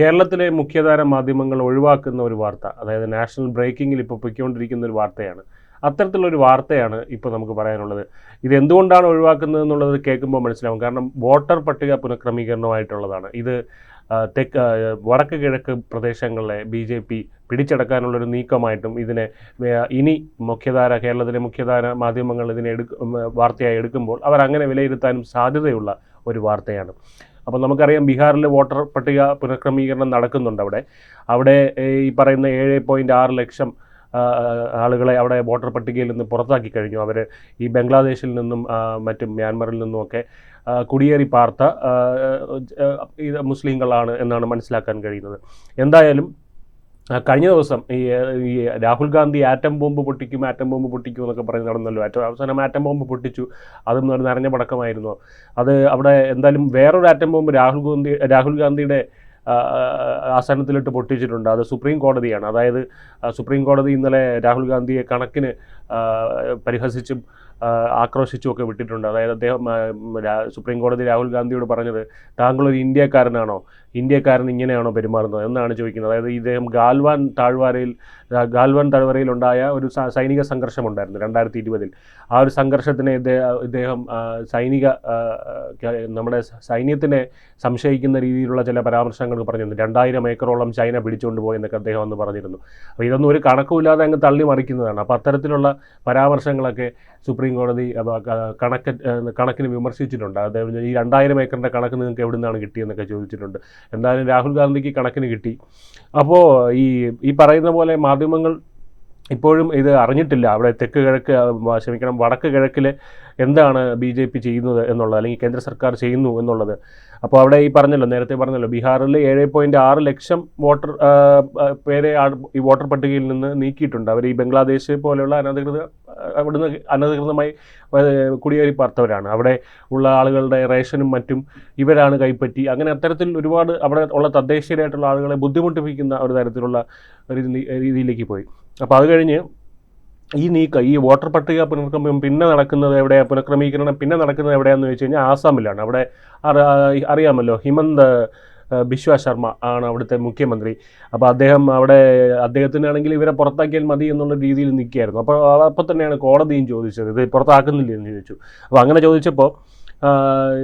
കേരളത്തിലെ മുഖ്യധാര മാധ്യമങ്ങൾ ഒഴിവാക്കുന്ന ഒരു വാർത്ത അതായത് നാഷണൽ ബ്രേക്കിങ്ങിൽ ഇപ്പോൾ പൊയ്ക്കൊണ്ടിരിക്കുന്ന ഒരു വാർത്തയാണ്. അത്തരത്തിലുള്ള ഒരു വാർത്തയാണ് ഇപ്പോൾ നമുക്ക് പറയാനുള്ളത്. ഇത് എന്തുകൊണ്ടാണ് ഒഴിവാക്കുന്നത് എന്നുള്ളത് കേൾക്കുമ്പോൾ മനസ്സിലാവും. കാരണം വോട്ടർ പട്ടിക പുനഃക്രമീകരണമായിട്ടുള്ളതാണ്. ഇത് തെക്ക് വടക്ക് കിഴക്ക് പ്രദേശങ്ങളിലെ ബി ജെ പി പിടിച്ചെടുക്കാനുള്ളൊരു നീക്കമായിട്ടും ഇതിനെ ഇനി മുഖ്യധാര കേരളത്തിലെ മുഖ്യധാര മാധ്യമങ്ങൾ ഇതിനെ എടുക്ക വാർത്തയായി എടുക്കുമ്പോൾ അവർ അങ്ങനെ വിലയിരുത്താനും സാധ്യതയുള്ള ഒരു വാർത്തയാണ്. അപ്പോൾ നമുക്കറിയാം ബീഹാറിൽ വോട്ടർ പട്ടിക പുനഃക്രമീകരണം നടക്കുന്നുണ്ട് അവിടെ. അവിടെ ഈ പറയുന്ന ഏഴ് പോയിന്റ് ആറ് ലക്ഷം ആളുകളെ അവിടെ വോട്ടർ പട്ടികയിൽ നിന്ന് പുറത്താക്കി കഴിഞ്ഞു. അവർ ഈ ബംഗ്ലാദേശിൽ നിന്നും മറ്റും മ്യാൻമറിൽ നിന്നുമൊക്കെ കുടിയേറി പാർത്ത മുസ്ലിങ്ങളാണ് എന്നാണ് മനസ്സിലാക്കാൻ കഴിയുന്നത്. എന്തായാലും കഴിഞ്ഞ ദിവസം ഈ ഈ രാഹുൽ ഗാന്ധി ആറ്റം ബോംബ് പൊട്ടിക്കും ആറ്റം ബോംബ് പൊട്ടിക്കും എന്നൊക്കെ പറഞ്ഞ് നടന്നല്ലോ. ഏറ്റവും അവസാനം ആറ്റം ബോംബ് പൊട്ടിച്ചു. അതും നിറഞ്ഞ പടക്കമായിരുന്നു. അത് അവിടെ എന്തായാലും വേറൊരു ആറ്റം ബോംബ് രാഹുൽ ഗാന്ധി രാഹുൽ ഗാന്ധിയുടെ ആസ്ഥാനത്തിലിട്ട് പൊട്ടിച്ചിട്ടുണ്ട്. അത് സുപ്രീം കോടതിയാണ്. അതായത് സുപ്രീം കോടതി ഇന്നലെ രാഹുൽ ഗാന്ധിയെ കണക്കിന് പരിഹസിച്ചും ആക്രോശിച്ചും ഒക്കെ വിട്ടിട്ടുണ്ട്. അതായത് അദ്ദേഹം സുപ്രീം കോടതി രാഹുൽ ഗാന്ധിയോട് പറഞ്ഞത് താങ്കൾ ഒരു ഇന്ത്യക്കാരനാണോ? ഇന്ത്യക്കാരൻ ഇങ്ങനെയാണോ പെരുമാറുന്നത് എന്നാണ് ചോദിക്കുന്നത്. അതായത് ഇദ്ദേഹം ഗാൽവാൻ താഴ്വാരയിൽ ഗാൽവാൻ താഴ്വരയിൽ ഉണ്ടായ ഒരു സൈനിക സംഘർഷം ഉണ്ടായിരുന്നു രണ്ടായിരത്തി ഇരുപതിൽ ആ ഒരു സംഘർഷത്തിനെ ഇദ്ദേഹം സൈനിക നമ്മുടെ സൈന്യത്തിനെ സംശയിക്കുന്ന രീതിയിലുള്ള ചില പരാമർശങ്ങൾ പറഞ്ഞിരുന്നു. രണ്ടായിരം ഏക്കറോളം ചൈന പിടിച്ചുകൊണ്ട് പോയെന്നൊക്കെ അദ്ദേഹം അന്ന് പറഞ്ഞിരുന്നു. അപ്പോൾ ഇതൊന്നും ഒരു കണക്കുമില്ലാതെ അങ്ങ് തള്ളി മറിക്കുന്നതാണ്. അപ്പോൾ അത്തരത്തിലുള്ള പരാമർശങ്ങളൊക്കെ സുപ്രീം കോടതി കണക്ക് കണക്കിന് വിമർശിച്ചിട്ടുണ്ട്. അതായത് ഈ രണ്ടായിരം ഏക്കറിന്റെ കണക്ക് നിങ്ങൾക്ക് എവിടെ നിന്നാണ് കിട്ടിയെന്നൊക്കെ ചോദിച്ചിട്ടുണ്ട്. എന്തായാലും രാഹുൽ ഗാന്ധിക്ക് കണക്കിന് കിട്ടി. അപ്പോൾ ഈ ഈ പറയുന്ന പോലെ മാധ്യമങ്ങൾ ഇപ്പോഴും ഇത് അറിഞ്ഞിട്ടില്ല. അവിടെ തെക്ക് കിഴക്ക് ക്ഷമിക്കണം വടക്ക് കിഴക്കിൽ എന്താണ് ബി ജെ പി ചെയ്യുന്നത് എന്നുള്ളത് അല്ലെങ്കിൽ കേന്ദ്ര സർക്കാർ ചെയ്യുന്നു എന്നുള്ളത്. അപ്പോൾ അവിടെ ഈ പറഞ്ഞല്ലോ നേരത്തെ പറഞ്ഞല്ലോ ബീഹാറിൽ ഏഴ് പോയിന്റ് ആറ് ലക്ഷം വോട്ടർ പേരെ ഈ വോട്ടർ പട്ടികയിൽ നിന്ന് നീക്കിയിട്ടുണ്ട്. അവർ ഈ ബംഗ്ലാദേശ് പോലെയുള്ള അനധികൃത അവിടുന്ന് അനധികൃതമായി കുടിയേറി പാർത്തവരാണ്. അവിടെ ഉള്ള ആളുകളുടെ റേഷനും മറ്റും ഇവരാണ് കൈപ്പറ്റി. അങ്ങനെ അത്തരത്തിൽ ഒരുപാട് അവിടെ ഉള്ള തദ്ദേശീയരായിട്ടുള്ള ആളുകളെ ബുദ്ധിമുട്ടിപ്പിക്കുന്ന ഒരു തരത്തിലുള്ള രീതിയിലേക്ക് പോയി. അപ്പോൾ അത് കഴിഞ്ഞ് ഈ നീക്കം ഈ വോട്ടർ പട്ടിക പുനർക്രമം പിന്നെ നടക്കുന്നത് എവിടെയാണ് പുനഃക്രമീകരണം പിന്നെ നടക്കുന്നത് എവിടെയാണെന്ന് ചോദിച്ചു കഴിഞ്ഞാൽ ആസാമിലാണ്. അവിടെ അറിയാമല്ലോ ഹിമന്ത് ബിശ്വ ശർമ്മ ആണ് അവിടുത്തെ മുഖ്യമന്ത്രി. അപ്പോൾ അദ്ദേഹം അവിടെ അദ്ദേഹത്തിനാണെങ്കിൽ ഇവരെ പുറത്താക്കിയാൽ മതി എന്നുള്ള രീതിയിൽ നിൽക്കുകയായിരുന്നു. അപ്പോൾ അപ്പോൾ തന്നെയാണ് കോടതിയും ചോദിച്ചത്. ഇത് പുറത്താക്കുന്നില്ല എന്ന് ചോദിച്ചു. അപ്പോൾ അങ്ങനെ ചോദിച്ചപ്പോൾ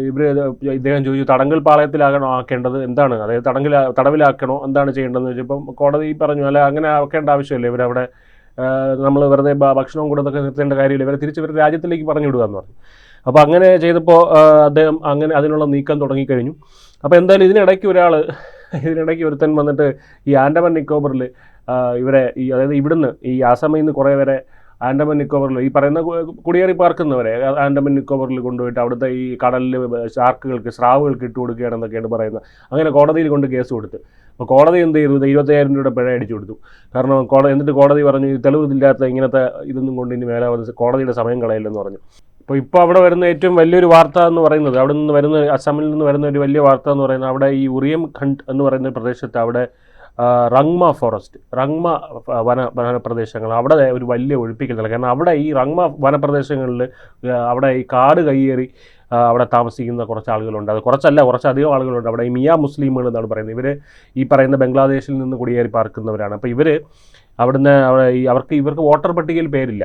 ഇവർ ഇദ്ദേഹം ചോദിച്ചു തടങ്കൽ പാളയത്തിലാകണോ ആക്കേണ്ടത്? എന്താണ്? അതായത് തടങ്കൽ തടവിലാക്കണോ? എന്താണ് ചെയ്യേണ്ടതെന്ന് ചോദിച്ചപ്പം കോടതി പറഞ്ഞു അല്ല അങ്ങനെ ആക്കേണ്ട ആവശ്യമില്ല. ഇവരവിടെ നമ്മൾ വെറുതെ ഭക്ഷണവും കൊടുത്തൊക്കെ നിർത്തേണ്ട കാര്യമില്ല. ഇവരെ തിരിച്ച് ഇവരുടെ രാജ്യത്തിലേക്ക് പറഞ്ഞു വിടുക എന്ന് പറഞ്ഞു. അപ്പോൾ അങ്ങനെ ചെയ്തപ്പോൾ അദ്ദേഹം അങ്ങനെ അതിനുള്ള നീക്കം തുടങ്ങിക്കഴിഞ്ഞു. അപ്പോൾ എന്തായാലും ഇതിനിടയ്ക്ക് ഒരാൾ ഇതിനിടയ്ക്ക് ഒരുത്തൻ വന്നിട്ട് ഈ ആൻഡമാൻ നിക്കോബറിൽ ഇവരെ ഈ അതായത് ഇവിടുന്ന് ഈ ആസാമിൽ നിന്ന് കുറേ പേരെ ആൻഡമാൻ നിക്കോബറിൽ ഈ പറയുന്ന കുടിയേറി പാർക്കുന്നവരെ ആൻഡമൻ നിക്കോബറിൽ കൊണ്ടുപോയിട്ട് അവിടുത്തെ ഈ കടലിൽ ഷാർക്കുകൾക്ക് സ്രാവുകൾക്ക് ഇട്ട് കൊടുക്കുകയാണെന്നൊക്കെയാണ് പറയുന്നത്. അങ്ങനെ കോടതിയിൽ കൊണ്ട് കേസ് കൊടുത്ത്. അപ്പോൾ കോടതി എന്ത് ചെയ്തു? ഇരുപത്തയ്യായിരം രൂപയുടെ പിഴ അടിച്ചു കൊടുത്തു. കാരണം കോടതി എന്നിട്ട് കോടതി പറഞ്ഞു തെളിവില്ലാത്ത ഇങ്ങനത്തെ ഇതൊന്നും കൊണ്ട് ഇനി മേലെ കോടതിയുടെ സമയം കളയില്ലെന്ന് പറഞ്ഞു. അപ്പോൾ ഇപ്പോൾ അവിടെ വരുന്ന ഏറ്റവും വലിയൊരു വാർത്ത എന്ന് പറയുന്നത് അവിടെ നിന്ന് വരുന്ന അസമിൽ നിന്ന് വരുന്ന ഒരു വലിയ വാർത്ത എന്ന് പറയുന്നത് അവിടെ ഈ ഉറിയം ഖണ്ഡ് എന്ന് പറയുന്ന പ്രദേശത്ത് അവിടെ റങ്മ ഫോറസ്റ്റ് റങ്മ വന വനപ്രദേശങ്ങൾ. അവിടെ ഒരു വലിയ ഒഴിപ്പിക്കൽ നടക്കുക കാരണം അവിടെ ഈ റങ്മ വനപ്രദേശങ്ങളിൽ അവിടെ ഈ കാട് കയ്യേറി അവിടെ താമസിക്കുന്ന കുറച്ച് ആളുകളുണ്ട്. അത് കുറച്ചല്ല കുറച്ചധികം ആളുകളുണ്ട്. അവിടെ ഈ മിയ മുസ്ലിമുകൾ എന്നാണ് പറയുന്നത്. ഇവർ ഈ പറയുന്ന ബംഗ്ലാദേശിൽ നിന്ന് കുടിയേറി പാർക്കുന്നവരാണ്. അപ്പോൾ ഇവർ അവിടുന്ന് അവിടെ അവർക്ക് ഇവർക്ക് വോട്ടർ പട്ടികയിൽ പേരില്ല.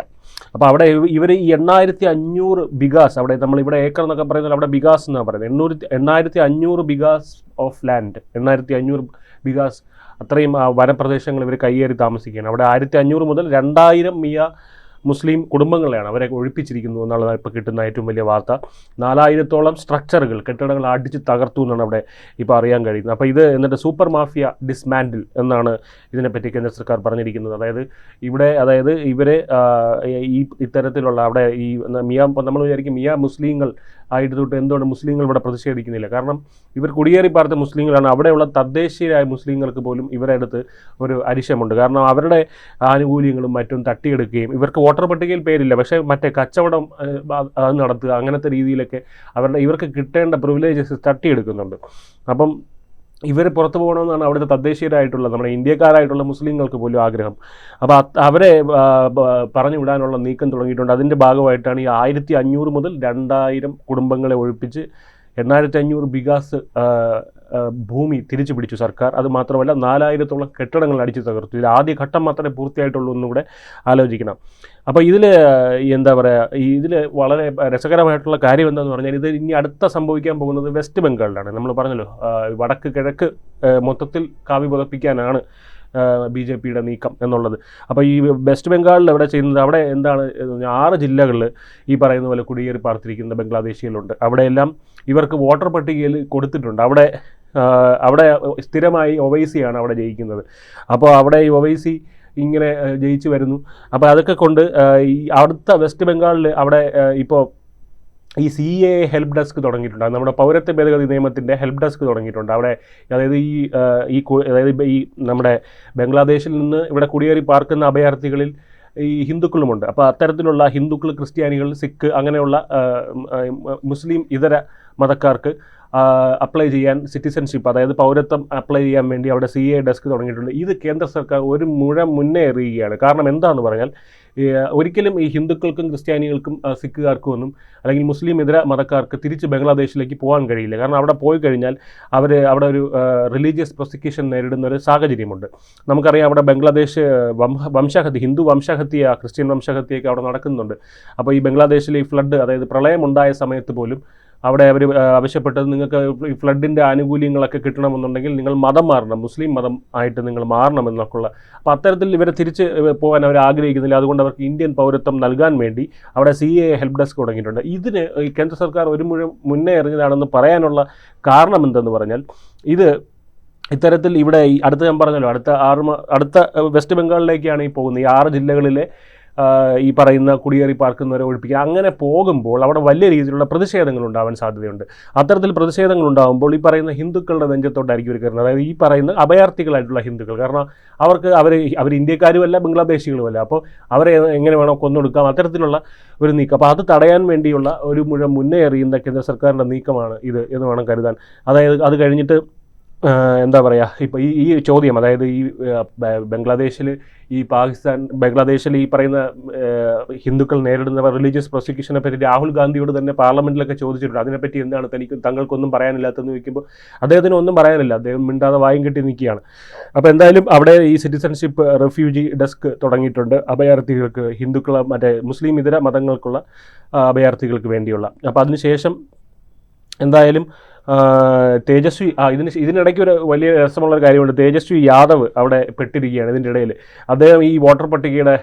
അപ്പോൾ അവിടെ ഇവർ ഈ എണ്ണായിരത്തി അഞ്ഞൂറ് ബിഗാസ് അവിടെ നമ്മൾ ഇവിടെ ഏക്കർ എന്നൊക്കെ പറയുന്നത് അവിടെ ബികാസ് എന്നാണ് പറയുന്നത്. എണ്ണൂറ്റി എണ്ണായിരത്തി അഞ്ഞൂറ് ബിഗാസ് ഓഫ് ലാൻഡ് എണ്ണായിരത്തി അഞ്ഞൂറ് ബിഗാസ്. അത്രയും വനപ്രദേശങ്ങൾ ഇവർ കയ്യേറി താമസിക്കുകയാണ്. അവിടെ ആയിരത്തി അഞ്ഞൂറ് മുതൽ രണ്ടായിരം മിയ മുസ്ലിം കുടുംബങ്ങളെയാണ് അവരെ ഒഴിപ്പിച്ചിരിക്കുന്നു എന്നുള്ളതാണ് ഇപ്പോൾ കിട്ടുന്ന ഏറ്റവും വലിയ വാർത്ത. നാലായിരത്തോളം സ്ട്രക്ചറുകൾ കെട്ടിടങ്ങൾ അടിച്ച് തകർത്തു എന്നാണ് അവിടെ ഇപ്പോൾ അറിയാൻ കഴിയുന്നത്. അപ്പോൾ ഇത് എന്നിട്ട് സൂപ്പർ മാഫിയ ഡിസ്മാൻഡിൽ എന്നാണ് ഇതിനെപ്പറ്റി കേന്ദ്ര സർക്കാർ പറഞ്ഞിരിക്കുന്നത്. അതായത് ഇവിടെ അതായത് ഇവരെ ഈ ഇത്തരത്തിലുള്ള അവിടെ ഈ മിയ നമ്മൾ വിചാരിക്കും മിയ മുസ്ലിങ്ങൾ ആയിട്ട് തൊട്ട് എന്തുകൊണ്ട് മുസ്ലിങ്ങൾ ഇവിടെ പ്രതിഷേധിക്കുന്നില്ല? കാരണം ഇവർ കുടിയേറി പാർത്ത മുസ്ലിങ്ങളാണ്. അവിടെയുള്ള തദ്ദേശീയരായ മുസ്ലിങ്ങൾക്ക് പോലും ഇവരെ അടുത്ത് ഒരു അരിശമുണ്ട്. കാരണം അവരുടെ ആനുകൂല്യങ്ങളും മറ്റും തട്ടിയെടുക്കുകയും ഇവർക്ക് വോട്ടർ പട്ടികയിൽ പേരില്ല. പക്ഷേ മറ്റേ കച്ചവടം അത് നടത്തുക അങ്ങനത്തെ രീതിയിലൊക്കെ അവരുടെ ഇവർക്ക് കിട്ടേണ്ട പ്രിവിലേജസ് തട്ടിയെടുക്കുന്നുണ്ട്. അപ്പം ഇവർ പുറത്തു പോകണമെന്നാണ് അവിടുത്തെ തദ്ദേശീയരായിട്ടുള്ള നമ്മുടെ ഇന്ത്യക്കാരായിട്ടുള്ള മുസ്ലിങ്ങൾക്ക് പോലും ആഗ്രഹം. അപ്പോൾ അവരെ പറഞ്ഞു വിടാനുള്ള നീക്കം തുടങ്ങിയിട്ടുണ്ട്. അതിന്റെ ഭാഗമായിട്ടാണ് ഈ ആയിരത്തി അഞ്ഞൂറ് മുതൽ രണ്ടായിരം കുടുംബങ്ങളെ ഒഴിപ്പിച്ച് എണ്ണായിരത്തി അഞ്ഞൂറ് ആ, ഭൂമി തിരിച്ചു പിടിച്ചു സർക്കാർ. അത് മാത്രമല്ല നാലായിരത്തോളം കെട്ടിടങ്ങൾ അടിച്ചു തകർത്തു. ഇതിൽ ആദ്യ ഘട്ടം മാത്രമേ പൂർത്തിയായിട്ടുള്ളൂ എന്നുകൂടെ ആലോചിക്കണം. അപ്പോൾ ഇതിൽ എന്താ പറയുക ഇതിൽ വളരെ രസകരമായിട്ടുള്ള കാര്യം എന്താണെന്ന് പറഞ്ഞാൽ ഇത് ഇനി അടുത്ത സംഭവിക്കാൻ പോകുന്നത് വെസ്റ്റ് ബംഗാളിലാണ്. നമ്മൾ പറഞ്ഞല്ലോ വടക്ക് കിഴക്ക് മൊത്തത്തിൽ കാവി പുതപ്പിക്കാനാണ് ബി ജെ പിയുടെ നീക്കം എന്നുള്ളത്. അപ്പോൾ ഈ വെസ്റ്റ് ബംഗാളിൽ എവിടെ ചെയ്യുന്നത്? അവിടെ എന്താണ് ആറ് ജില്ലകളിൽ ഈ പറയുന്ന പോലെ കുടിയേറി പാർത്തിരിക്കുന്ന ബംഗ്ലാദേശികളുണ്ട്. അവിടെയെല്ലാം ഇവർക്ക് വോട്ടർ പട്ടികയിൽ കൊടുത്തിട്ടുണ്ട്. അവിടെ അവിടെ സ്ഥിരമായി ഒവൈസിയാണ് അവിടെ ജയിക്കുന്നത്. അപ്പോൾ അവിടെ ഈ ഒവൈസി ഇങ്ങനെ ജയിച്ചു വരുന്നു. അപ്പോൾ അതൊക്കെ കൊണ്ട് ഈ അടുത്ത വെസ്റ്റ് ബംഗാളിൽ അവിടെ ഇപ്പോൾ ഈ സി എ ഹെൽപ്പ് ഡെസ്ക് തുടങ്ങിയിട്ടുണ്ട്. നമ്മുടെ പൗരത്വ ഭേദഗതി നിയമത്തിന്റെ ഹെൽപ്പ് ഡെസ്ക് തുടങ്ങിയിട്ടുണ്ട്. അവിടെ അതായത് ഈ ഈ അതായത് ഈ നമ്മുടെ ബംഗ്ലാദേശിൽ നിന്ന് ഇവിടെ കുടിയേറി പാർക്കുന്ന അഭയാർത്ഥികളിൽ ഈ ഹിന്ദുക്കളുമുണ്ട്. അപ്പോൾ അത്തരത്തിലുള്ള ഹിന്ദുക്കൾ ക്രിസ്ത്യാനികൾ സിഖ് അങ്ങനെയുള്ള മുസ്ലിം ഇതര മതക്കാർക്ക് അപ്ലൈ ചെയ്യാൻ സിറ്റിസൺഷിപ്പ് അതായത് പൗരത്വം അപ്ലൈ ചെയ്യാൻ വേണ്ടി അവിടെ സി എ ഡെസ്ക് തുടങ്ങിയിട്ടുണ്ട്. ഇത് കേന്ദ്ര സർക്കാർ ഒരു മുഴ മുന്നേ എറിയുകയാണ്. കാരണം എന്താണെന്ന് പറഞ്ഞാൽ ഒരിക്കലും ഈ ഹിന്ദുക്കൾക്കും ക്രിസ്ത്യാനികൾക്കും സിഖുകാർക്കും ഒന്നും അല്ലെങ്കിൽ മുസ്ലിം ഇതര മതക്കാർക്ക് തിരിച്ച് ബംഗ്ലാദേശിലേക്ക് പോകാൻ കഴിയില്ല. കാരണം അവിടെ പോയി കഴിഞ്ഞാൽ അവർ അവിടെ ഒരു റിലീജിയസ് പ്രോസിക്യൂഷൻ നേരിടുന്ന ഒരു സാഹചര്യമുണ്ട്. നമുക്കറിയാം അവിടെ ബംഗ്ലാദേശ് വംശ വംശഹത്യ ഹിന്ദു വംശഹത്യ ക്രിസ്ത്യൻ വംശഹത്യയൊക്കെ അവിടെ നടക്കുന്നുണ്ട്. അപ്പോൾ ഈ ബംഗ്ലാദേശിലെ ഈ ഫ്ലഡ് അതായത് പ്രളയം ഉണ്ടായ സമയത്ത് പോലും അവിടെ അവർ ആവശ്യപ്പെട്ടത് നിങ്ങൾക്ക് ഈ ഫ്ലഡിന്റെ ആനുകൂല്യങ്ങളൊക്കെ കിട്ടണമെന്നുണ്ടെങ്കിൽ നിങ്ങൾ മതം മാറണം മുസ്ലിം മതം ആയിട്ട് നിങ്ങൾ മാറണം എന്നൊക്കെ ഉള്ള അപ്പോൾ അത്തരത്തിൽ ഇവരെ തിരിച്ച് പോകാൻ അവർ ആഗ്രഹിക്കുന്നില്ല. അതുകൊണ്ട് അവർക്ക് ഇന്ത്യൻ പൗരത്വം നൽകാൻ വേണ്ടി അവിടെ സി എ ഹെൽപ്പ് ഡെസ്ക് തുടങ്ങിയിട്ടുണ്ട്. ഇതിന് കേന്ദ്ര സർക്കാർ ഒരു മുഴുവൻ മുന്നേ എറിഞ്ഞതാണെന്ന് പറയാനുള്ള കാരണം എന്തെന്ന് പറഞ്ഞാൽ ഇത് ഇത്തരത്തിൽ ഇവിടെ ഈ അടുത്ത ഞാൻ പറഞ്ഞല്ലോ അടുത്ത ആറ് അടുത്ത വെസ്റ്റ് ബംഗാളിലേക്കാണ് ഈ പോകുന്നത്. ഈ ആറ് ജില്ലകളിലെ ഈ പറയുന്ന കുടിയേറി പാർക്കുന്നവരെ ഒഴിപ്പിക്കുക. അങ്ങനെ പോകുമ്പോൾ അവിടെ വലിയ രീതിയിലുള്ള പ്രതിഷേധങ്ങൾ ഉണ്ടാവാൻ സാധ്യതയുണ്ട്. അത്തരത്തിൽ പ്രതിഷേധങ്ങൾ ഉണ്ടാകുമ്പോൾ ഈ പറയുന്ന ഹിന്ദുക്കളുടെ നെഞ്ചത്തോട്ടായിരിക്കും ഒരു കയറുന്നത്. അതായത് ഈ പറയുന്ന അഭയാർത്ഥികളായിട്ടുള്ള ഹിന്ദുക്കൾ. കാരണം അവർക്ക് അവർ അവർ ഇന്ത്യക്കാരുമല്ല ബംഗ്ലാദേശികളുമല്ല. അപ്പോൾ അവരെ എങ്ങനെ വേണോ കൊന്നൊടുക്കാം അത്തരത്തിലുള്ള ഒരു നീക്കം. അപ്പോൾ അത് തടയാൻ വേണ്ടിയുള്ള ഒരു മുഴുവൻ മുന്നേ എറിയുന്ന കേന്ദ്ര സർക്കാരിന്റെ നീക്കമാണ് ഇത് എന്ന് വേണം കരുതാൻ. അതായത് അത് കഴിഞ്ഞിട്ട് എന്താ പറയുക ഇപ്പോൾ ഈ ഈ ചോദ്യം അതായത് ഈ ബംഗ്ലാദേശിൽ ഈ പാകിസ്ഥാൻ ബംഗ്ലാദേശിൽ ഈ പറയുന്ന ഹിന്ദുക്കൾ നേരിടുന്ന റിലീജിയസ് പ്രോസിക്യൂഷനെ പറ്റി രാഹുൽ ഗാന്ധിയോട് തന്നെ പാർലമെന്റിലൊക്കെ ചോദിച്ചിട്ടുണ്ട്. അതിനെപ്പറ്റി എന്താണ് തനിക്ക് തങ്ങൾക്കൊന്നും പറയാനില്ലാത്തെന്ന് ചോദിക്കുമ്പോൾ അദ്ദേഹത്തിന് ഒന്നും പറയാനില്ല. അദ്ദേഹം മിണ്ടാതെ വായും കെട്ടി നിൽക്കുകയാണ്. അപ്പോൾ എന്തായാലും അവിടെ ഈ സിറ്റിസൺഷിപ്പ് റെഫ്യൂജി ഡെസ്ക് തുടങ്ങിയിട്ടുണ്ട് അഭയാർത്ഥികൾക്ക് ഹിന്ദുക്കൾ മറ്റേ മുസ്ലിം ഇതര മതങ്ങൾക്കുള്ള അഭയാർത്ഥികൾക്ക് വേണ്ടിയുള്ള. അപ്പോൾ അതിനുശേഷം എന്തായാലും തേജസ്വി ആ ഇതിന് ഇതിനിടയ്ക്ക് ഒരു വലിയ രസമുള്ള ഒരു കാര്യമുണ്ട്. തേജസ്വി യാദവ് അവിടെ പെട്ടിരിക്കുകയാണ് ഇതിന്റെ ഇടയിൽ. അദ്ദേഹം ഈ വോട്ടർ പട്ടികയുടെ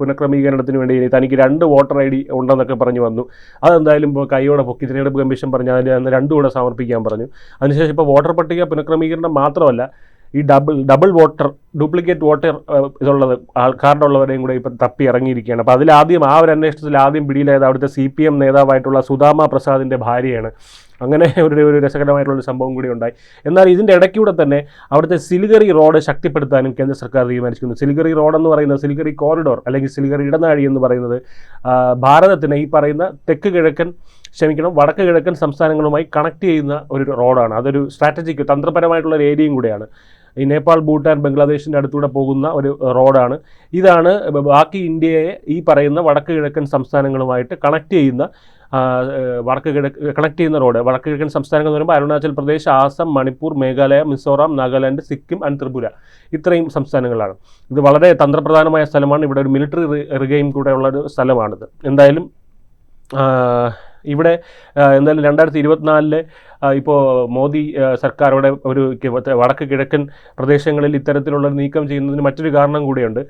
പുനഃക്രമീകരണത്തിന് വേണ്ടി തനിക്ക് രണ്ട് വോട്ടർ ഐ ഡി ഉണ്ടെന്നൊക്കെ പറഞ്ഞു വന്നു. അതെന്തായാലും ഇപ്പോൾ കൈയോടെ പൊക്കി തിരഞ്ഞെടുപ്പ് കമ്മീഷൻ പറഞ്ഞു അതിന്റെ അന്ന് രണ്ടും കൂടെ സമർപ്പിക്കാൻ പറഞ്ഞു. അതിനുശേഷം ഇപ്പോൾ വോട്ടർ പട്ടിക പുനഃക്രമീകരണം മാത്രമല്ല ഈ double double voter duplicate voter ഇതുള്ളത് ആൾക്കാരുടെ ഉള്ളവരെയും കൂടെ ഇപ്പം തപ്പി ഇറങ്ങിയിരിക്കുകയാണ്. അപ്പോൾ അതിലാദ്യം ആ ഒരു അന്വേഷണത്തിൽ ആദ്യം പിടിയിലായത് അവിടുത്തെ സി പി എം നേതാവായിട്ടുള്ള സുധാമ പ്രസാദിന്റെ ഭാര്യയാണ്. അങ്ങനെ ഒരു ഒരു രസകരമായിട്ടുള്ളൊരു സംഭവം കൂടി ഉണ്ടായി. എന്നാൽ ഇതിന്റെ ഇടയ്ക്കൂടെ തന്നെ അവിടുത്തെ സിലിഗറി റോഡ് ശക്തിപ്പെടുത്താനും കേന്ദ്ര സർക്കാർ തീരുമാനിച്ചിരിക്കുന്നു. സിലിഗറി റോഡ് എന്ന് പറയുന്നത് സിലിഗറി കോറിഡോർ അല്ലെങ്കിൽ സിലിഗറി ഇടനാഴി എന്ന് പറയുന്നത് ഭാരതത്തിന് ഈ പറയുന്ന തെക്ക് കിഴക്കൻ ക്ഷമിക്കണം വടക്ക് കിഴക്കൻ സംസ്ഥാനങ്ങളുമായി കണക്ട് ചെയ്യുന്ന ഒരു റോഡാണ്. അതൊരു സ്ട്രാറ്റജിക്ക് തന്ത്രപരമായിട്ടുള്ള ഒരു ഏരിയയും കൂടെയാണ്. ഈ നേപ്പാൾ ഭൂട്ടാൻ ബംഗ്ലാദേശിന്റെ അടുത്തൂടെ പോകുന്ന ഒരു റോഡാണ്. ഇതാണ് ബാക്കി ഇന്ത്യയെ ഈ പറയുന്ന വടക്ക് കിഴക്കൻ സംസ്ഥാനങ്ങളുമായിട്ട് കണക്ട് ചെയ്യുന്ന വടക്ക് കിഴക്ക് കണക്ട് ചെയ്യുന്ന റോഡ്. വടക്ക് കിഴക്കൻ സംസ്ഥാനങ്ങൾ എന്ന് പറയുമ്പോൾ അരുണാചൽ പ്രദേശ് ആസം മണിപ്പൂർ മേഘാലയ മിസോറാം നാഗാലാൻഡ് സിക്കിം ആൻഡ് ത്രിപുര. ഇത്രയും സംസ്ഥാനങ്ങളാണ്. ഇത് വളരെ തന്ത്രപ്രധാനമായ സ്ഥലമാണ്. ഇവിടെ ഒരു മിലിറ്ററി റിഗെയിം കൂടെ ഉള്ള ഒരു സ്ഥലമാണിത്. എന്തായാലും ഇവിടെ എന്തായാലും രണ്ടായിരത്തി ഇരുപത്തിനാലിൽ ഇപ്പോൾ മോദി സർക്കാരോടെ ഒരു വടക്ക് കിഴക്കൻ പ്രദേശങ്ങളിൽ ഇത്തരത്തിലുള്ള നീക്കം ചെയ്യുന്നതിന് മറ്റൊരു കാരണം കൂടിയുണ്ട്.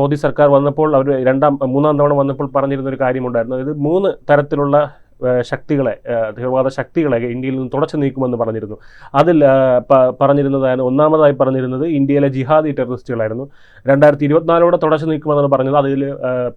മോദി സർക്കാർ വന്നപ്പോൾ അവർ രണ്ടാം മൂന്നാം തവണ വന്നപ്പോൾ പറഞ്ഞിരുന്ന ഒരു കാര്യമുണ്ടായിരുന്നു. അതായത് മൂന്ന് തരത്തിലുള്ള ശക്തികളെ തീവ്രവാദ ശക്തികളെ ഇന്ത്യയിൽ നിന്ന് തുടച്ചു നീക്കുമെന്ന് പറഞ്ഞിരുന്നു. അതിൽ പറഞ്ഞിരുന്നത് ഒന്നാമതായി പറഞ്ഞിരുന്നത് ഇന്ത്യയിലെ ജിഹാദി ടെററിസ്റ്റുകളായിരുന്നു. രണ്ടായിരത്തി ഇരുപത്തിനാലോടെ തുടച്ചു നീക്കുമെന്നാണ് പറഞ്ഞത്. അതിൽ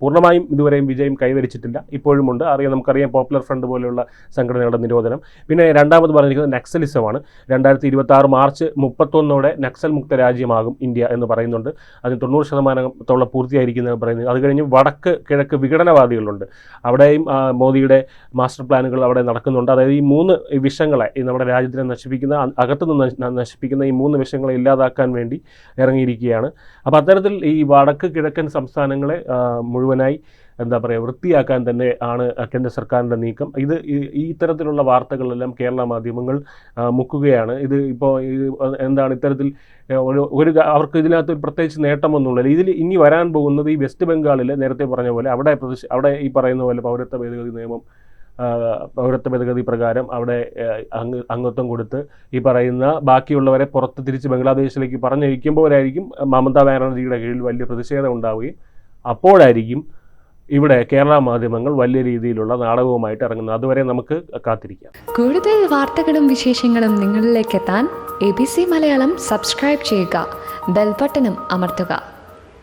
പൂർണമായും ഇതുവരെയും വിജയം കൈവരിച്ചിട്ടില്ല. ഇപ്പോഴുമുണ്ട് അറിയാം നമുക്കറിയാം പോപ്പുലർ ഫ്രണ്ട് പോലെയുള്ള സംഘടനകളുടെ നിരോധനം. പിന്നെ രണ്ടാമത് പറഞ്ഞിരിക്കുന്നത് നക്സലിസമാണ്. രണ്ടായിരത്തി ഇരുപത്തി ആറ് മാർച്ച് മുപ്പത്തൊന്നോടെ നക്സൽ മുക്ത രാജ്യമാകും ഇന്ത്യ എന്ന് പറയുന്നുണ്ട്. അതിന് തൊണ്ണൂറ് ശതമാനത്തോളം പൂർത്തിയായിരിക്കുന്നത് പറയുന്നത് അത് കഴിഞ്ഞ് വടക്ക് കിഴക്ക് വിഘടനവാദികളുണ്ട്. അവിടെയും മോദിയുടെ മാസ്റ്റർ പ്ലാനുകൾ അവിടെ നടക്കുന്നുണ്ട്. അതായത് ഈ മൂന്ന് വിഷങ്ങളെ ഈ നമ്മുടെ രാജ്യത്തിനെ നശിപ്പിക്കുന്ന അകത്തുനിന്ന് അകത്തു നിന്ന് നശിപ്പിക്കുന്ന ഈ മൂന്ന് വിഷങ്ങളെ ഇല്ലാതാക്കാൻ വേണ്ടി ഇറങ്ങിയിരിക്കുകയാണ്. അപ്പോൾ അത്തരത്തിൽ ഈ വടക്ക് കിഴക്കൻ സംസ്ഥാനങ്ങളെ മുഴുവനായി എന്താ പറയുക വൃത്തിയാക്കാൻ തന്നെ ആണ് കേന്ദ്ര സർക്കാരിന്റെ നീക്കം. ഇത് ഈ- ഇത്തരത്തിലുള്ള വാർത്തകളെല്ലാം കേരള മാധ്യമങ്ങൾ മുക്കുകയാണ്. ഇത് ഇപ്പോൾ എന്താണ് ഇത്തരത്തിൽ ഒരു ഒരു അവർക്ക് ഇതിനകത്ത് ഒരു പ്രത്യേകിച്ച് നേട്ടമൊന്നുമില്ല. ഇതിൽ ഇനി വരാൻ പോകുന്നത് ഈ വെസ്റ്റ് ബംഗാളിൽ നേരത്തെ പറഞ്ഞ പോലെ അവിടെ അവിടെ ഈ പറയുന്ന പോലെ പൗരത്വ ഭേദഗതി നിയമം പൗരത്വ ഭേദഗതി പ്രകാരം അവിടെ അംഗ അംഗത്വം കൊടുത്ത് ഈ പറയുന്ന ബാക്കിയുള്ളവരെ പുറത്ത് തിരിച്ച് ബംഗ്ലാദേശിലേക്ക് പറഞ്ഞയക്കുമ്പോഴായിരിക്കും മമതാ ബാനർജിയുടെ കീഴിൽ വലിയ പ്രതിഷേധം ഉണ്ടാവുകയും അപ്പോഴായിരിക്കും ഇവിടെ കേരള മാധ്യമങ്ങൾ വലിയ രീതിയിലുള്ള നാടകവുമായിട്ട് ഇറങ്ങുന്നത്. അതുവരെ നമുക്ക് കാത്തിരിക്കാം. കൂടുതൽ വാർത്തകളും വിശേഷങ്ങളും നിങ്ങളിലേക്ക് എത്താൻ A B C Malayalam subscribe ചെയ്യുക. ബെൽബട്ടനും അമർത്തുക.